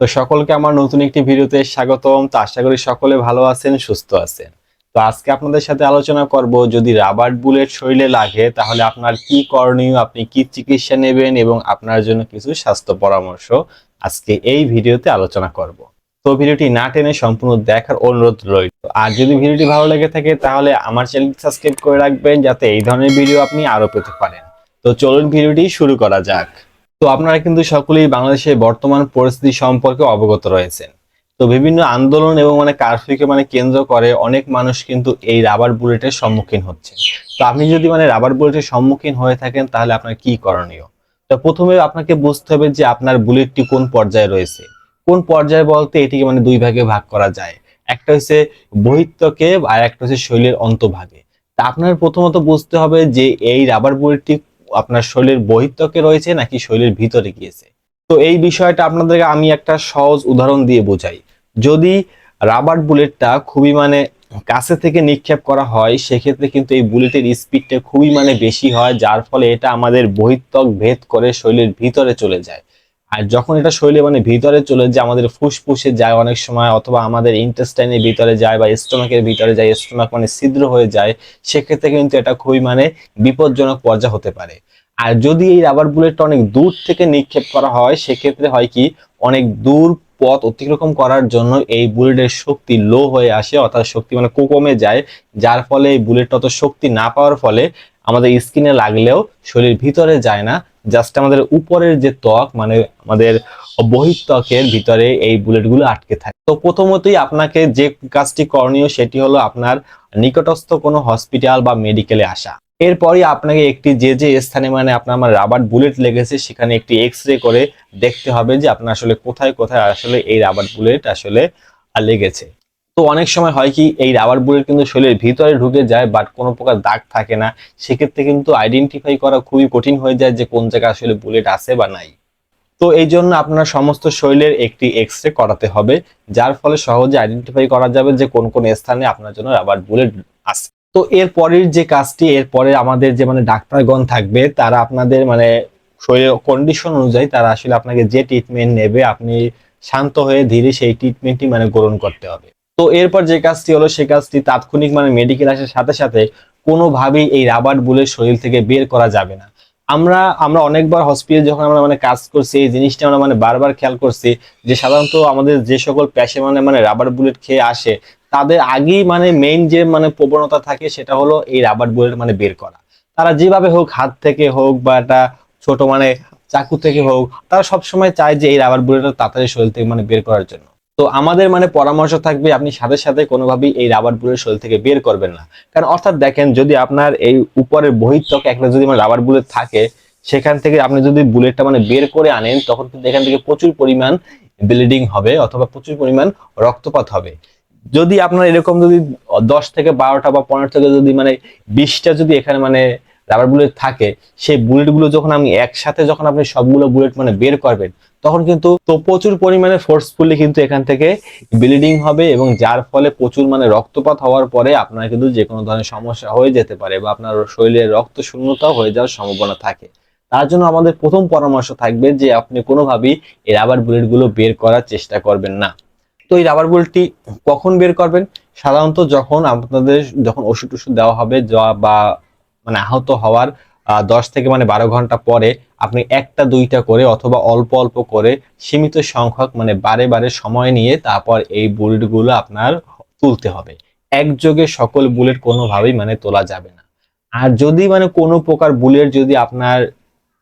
তো সকলকে আমার নতুন একটি ভিডিওতে স্বাগতম। তো আশা করি সকলে ভালো আছেন, সুস্থ আছেন। তো আজকে আপনাদের সাথে আলোচনা করব, যদি রাবার বুলেট শরীরে লাগে, তাহলে আপনার কি করণীয়, আপনি কি চিকিৎসা নেবেন এবং আপনার জন্য কিছু স্বাস্থ্য পরামর্শ আজকে এই ভিডিওতে আলোচনা করব। তো ভিডিওটি না টেনে সম্পূর্ণ দেখার অনুরোধ রইল। আর যদি ভিডিওটি ভালো লেগে থাকে, তাহলে আমার চ্যানেলটি সাবস্ক্রাইব করে রাখবেন, যাতে এই ধরনের ভিডিও আপনি আরও পেতে পারেন। তো চলুন ভিডিওটি শুরু করা যাক। তো আপনারা কিন্তু সকলেই বাংলাদেশের বর্তমান পরিস্থিতি সম্পর্কে অবগত রয়েছেন। তো বিভিন্ন আন্দোলন এবং মানে কারফিউকে মানে কেন্দ্র করে অনেক মানুষ কিন্তু এই রাবার বুলেটের সম্মুখীন হচ্ছে। তো আপনি যদি মানে রাবার বুলেটের সম্মুখীন হয়ে থাকেন, তাহলে আপনার কি করণীয়? তো প্রথমে আপনাকে বুঝতে হবে যে আপনার বুলেটটি কোন পর্যায়ে রয়েছে। কোন পর্যায়ে বলতে এটিকে মানে দুই ভাগে ভাগ করা যায়। একটা হচ্ছে বহিত্বকে আর একটা হচ্ছে শৈলের অন্তভাগে। তা আপনার প্রথমত বুঝতে হবে যে এই রাবার বুলেটটি আপনার শরীরের বহিত্বকে রয়েছে নাকি শরীরের ভিতরে গিয়েছে? তো এই বিষয়টা আপনাদেরকে আমি একটা সহজ উদাহরণ দিয়ে বোঝাই। যদি রাবার বুলেটটা খুবই মানে কাছে থেকে নিক্ষেপ করা হয়, সেক্ষেত্রে কিন্তু এই বুলেটের স্পিডটা খুবই মানে বেশি হয়, যার ফলে এটা আমাদের বহিত্বক ভেদ করে শরীরের ভিতরে চলে যায়। আর যখন এটা শরীরে মানে ভিতরে চলে যায়, আমাদের ফুসফুসে যায় অনেক সময়, অথবা আমাদের ইন্টেস্টাইনের ভিতরে যায় বা স্টোমাকের ভিতরে যায় স্টোমাক মানে ছিদ্র হয়ে যায়, সেক্ষেত্রে কিন্তু এটা খুবই মানে বিপজ্জনক পর্যায়ে হতে পারে। আর যদি এই রাবার বুলেটটা অনেক দূর থেকে নিক্ষেপ করা হয়, সেক্ষেত্রে হয় কি, অনেক দূর পথ অতিক্রম করার জন্য এই বুলেটের শক্তি লো হয়ে আসে, অর্থাৎ শক্তি মানে কমে যায়, যার ফলে এই বুলেটটা অত শক্তি না পাওয়ার ফলে আমাদের স্কিনে লাগলেও শরীর ভিতরে যায় না জাস্ট আমাদের উপরের যে ত্বক মানে আমাদের বহিত্বকের ভিতরে এই বুলেটগুলো আটকে থাকে। তো প্রথমতই আপনাকে যে কাজটি করণীয় সেটি হলো আপনার নিকটস্থ কোনো হসপিটাল বা মেডিকেলে আসা। এরপরই আপনাকে একটি যে যে স্থানে মানে আপনার আমার রাবার বুলেট লেগেছে, সেখানে একটি এক্স রে করে দেখতে হবে যে আপনার আসলে কোথায় কোথায় আসলে এই রাবার বুলেট আসলে লেগেছে। তো অনেক সময় হয় কি, এই রাবার বুলেট কিন্তু শরীরের ভিতরে ঢুকে যায় বাট কোনো প্রকার দাগ থাকে না। সেক্ষেত্রে কিন্তু আইডেন্টিফাই করা খুবই কঠিন হয়ে যায় যে কোন জায়গায় আসলে বুলেট আছে বা নাই। তো এই জন্য আপনার সমস্ত শরীরের একটি এক্স রে করাতে হবে, যার ফলে সহজে আইডেন্টিফাই করা যাবে যে কোন কোন স্থানে আপনার জন্য রাবার বুলেট আছে। তো এর পরের যে কাজটি এরপরে আমাদের যে মানে ডাক্তারগণ থাকবে, তারা আপনাদের মানে শরীরের কন্ডিশন অনুযায়ী তারা আসলে আপনাকে যে ট্রিটমেন্ট নেবে, আপনি শান্ত হয়ে ধীরে সেই ট্রিটমেন্টটি মানে গ্রহণ করতে হবে। তো এরপর যে কাজটি হলো, সে কাজটি তাৎক্ষণিক মানে মেডিকেল আসার সাথে সাথে কোনোভাবেই এই রাবার বুলেট শরীর থেকে বের করা যাবে না। আমরা আমরা অনেকবার হসপিটাল যখন আমরা মানে কাজ করছি, এই জিনিসটা আমরা মানে বারবার খেয়াল করছি যে সাধারণত আমাদের যে সকল প্যাশে মানে মানে রাবার বুলেট খেয়ে আসে, তাদের আগেই মানে মেইন যে মানে প্রবণতা থাকে সেটা হলো এই রাবার বুলেট মানে বের করা। তারা যেভাবে হোক হাত থেকে হোক বা একটা ছোট মানে চাকু থেকে হোক, তারা সবসময় চায় যে এই রাবার বুলেটটা তাড়াতাড়ি শরীর থেকে মানে বের করার জন্য। তো আমাদের মানে পরামর্শ থাকবে আপনি সাথে সাথে কোনোভাবেই এই রাবার বুলেট শরীর থেকে বের করবেন না। কারণ অর্থাৎ দেখেন, যদি আপনার এই উপরের বহিত্বক একটা যদি মানে রাবার বুলেট থাকে, সেখান থেকে আপনি যদি বুলেটটা মানে বের করে আনেন, তখন কিন্তু এখান থেকে প্রচুর পরিমাণ ব্লিডিং হবে অথবা প্রচুর পরিমাণ রক্তপাত হবে। যদি আপনার এরকম যদি দশ থেকে বারোটা বা পনেরো থেকে যদি মানে বিশটা যদি এখানে মানে রাবার বুলেট থাকে, সেই বুলেটগুলো যখন আমি একসাথে যখন আপনি সবগুলো বুলেট মানে বের করবেন, তখন কিন্তু তো প্রচুর পরিমাণে ফোর্সফুলি কিন্তু এখান থেকে ব্লিডিং হবে এবং যার ফলে প্রচুর মানে রক্তপাত হওয়ার পরে আপনার কিন্তু যে কোনো ধরনের সমস্যা হয়ে যেতে পারে বা আপনার শরীরে রক্ত শূন্যতাও হয়ে যাওয়ার সম্ভাবনা থাকে। তার জন্য আমাদের প্রথম পরামর্শ থাকবে যে আপনি কোনোভাবেই এই রাবার বুলেটগুলো বের করার চেষ্টা করবেন না। তো এই রাবার বুলেটটি কখন বের করবেন? সাধারণত যখন আপনাদের যখন ওষুধ টষুধ দেওয়া হবে বা মানে আহত হওয়ার দশ থেকে মানে বারো ঘণ্টা পরে আপনি একটা, দুইটা করে অথবা অল্প অল্প করে সীমিত সংখ্যক মানে বারে বারে সময় নিয়ে তারপর এই বুলেটগুলো আপনার তুলতে হবে। একযোগে সকল বুলেট কোনোভাবেই মানে তোলা যাবে না। আর যদি মানে কোনো প্রকার বুলেট যদি আপনার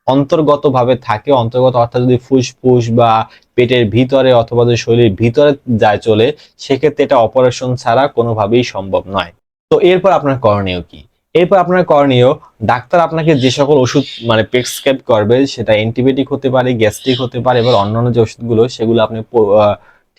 অন্তর্গতভাবে থাকে, অন্তর্গত অর্থাৎ যদি ফুসফুস বা পেটের ভিতরে অথবা যদি শরীরের ভিতরে যায় চলে, সেক্ষেত্রে এটা অপারেশন ছাড়া কোনোভাবেই সম্ভব নয়। তো এরপর আপনার করণীয় কি? এরপর আপনার করণীয়, ডাক্তার আপনাকে যে সকল ওষুধ মানে প্রেসক্রাইব করবে, সেটা অ্যান্টিবায়োটিক হতে পারে গ্যাস্ট্রিক হতে পারে, এবার অন্যান্য যে ওষুধগুলো, সেগুলো আপনি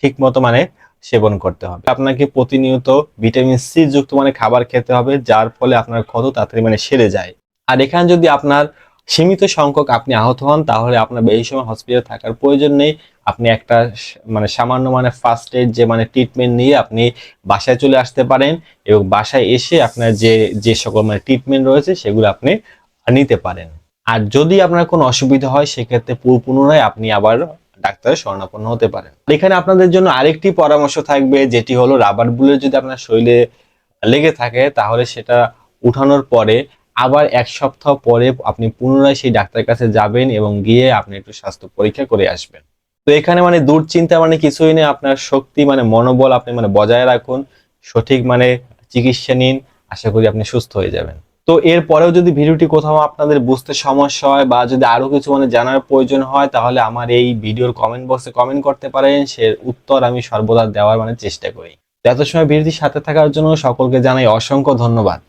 ঠিক মতো মানে সেবন করতে হবে। আপনাকে প্রতিনিয়ত ভিটামিন সি যুক্ত মানে খাবার খেতে হবে, যার ফলে আপনার ক্ষত তাড়াতাড়ি মানে সেরে যায়। আর এখানে যদি আপনার সীমিত সংখ্যক আপনি আহত হন, তাহলে আপনার বেশি সময় হসপিটালে থাকার প্রয়োজন নেই। আপনি একটা মানে সামান্য মানে ফার্স্ট এড যে মানে ট্রিটমেন্ট নিয়ে আপনি বাসায় চলে আসতে পারেন এবং বাসায় এসে আপনার যে যে সকল মানে ট্রিটমেন্ট রয়েছে সেগুলো আপনি নিতে পারেন। আর যদি আপনার কোনো অসুবিধা হয়, সেক্ষেত্রে পুনরায় আপনি আবার ডাক্তারের শরণাপন্ন হতে পারেন। এখানে আপনাদের জন্য আরেকটি পরামর্শ থাকবে, যেটি হলো রাবার বুলেট যদি আপনার শরীরে লেগে থাকে, তাহলে সেটা উঠানোর পরে আবার এক সপ্তাহ পরে আপনি পুনরায় সেই ডাক্তারের কাছে যাবেন এবং গিয়ে আপনি একটু স্বাস্থ্য পরীক্ষা করে আসবেন। তো এখানে মানে দুশ্চিন্তা মানে কিছুই নেই, আপনার শক্তি মানে মনোবল আপনি মানে বজায় রাখুন, সঠিক মানে চিকিৎসা নিন, আশা করি আপনি সুস্থ হয়ে যাবেন। তো এরপরেও যদি ভিডিওটি কোথাও আপনাদের বুঝতে সমস্যা হয় বা যদি আরও কিছু মানে জানার প্রয়োজন হয়, তাহলে আমার এই ভিডিওর কমেন্ট বক্সে কমেন্ট করতে পারেন, সে উত্তর আমি সর্বদা দেওয়ার মানে চেষ্টা করি। এত সময় ভিডিওটির সাথে থাকার জন্য সকলকে জানাই অসংখ্য ধন্যবাদ।